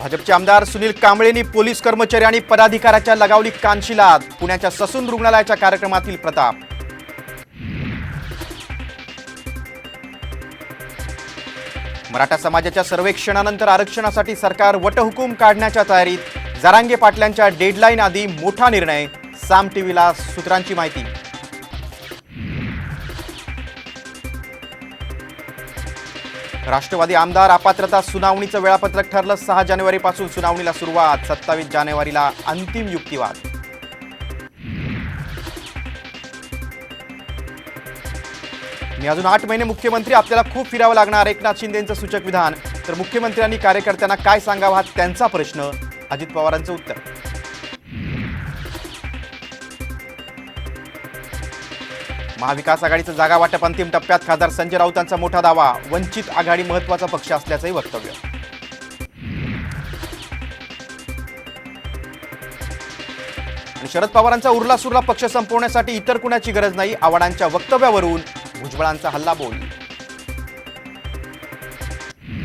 भाजपचे आमदार सुनील कांबळेंनी पोलीस कर्मचारी आणि पदाधिकाऱ्याच्या लगावली कानशिलात पुण्याच्या ससून रुग्णालयाच्या कार्यक्रमातील प्रताप. मराठा समाजाच्या सर्वेक्षणानंतर आरक्षणासाठी सरकार वटहुकूम काढण्याच्या तयारीत जरांगे पाटलांच्या डेडलाईन आधी मोठा निर्णय साम टीव्हीला सूत्रांची माहिती. राष्ट्रवादी आमदार अपात्रता सुनावणीचं वेळापत्रक ठरलं. सहा जानेवारीपासून सुनावणीला सुरुवात. सत्तावीस जानेवारीला अंतिम युक्तिवाद. मी अजून आठ महिने मुख्यमंत्री आपल्याला खूप फिरावं लागणार. एकनाथ शिंदेचं सूचक विधान. तर मुख्यमंत्र्यांनी कार्यकर्त्यांना काय सांगावं हा त्यांचा प्रश्न. अजित पवारांचं उत्तर. महाविकास आघाडीचं जागा वाटप अंतिम टप्प्यात खासदार संजय राऊतांचा मोठा दावा. वंचित आघाडी महत्त्वाचा पक्ष असल्याचंही वक्तव्य. आणि शरद पवारांचा उरला सुरला पक्ष संपवण्यासाठी इतर कुणाची गरज नाही आव्हाडांच्या वक्तव्यावरून भुजबळांचा हल्ला बोल.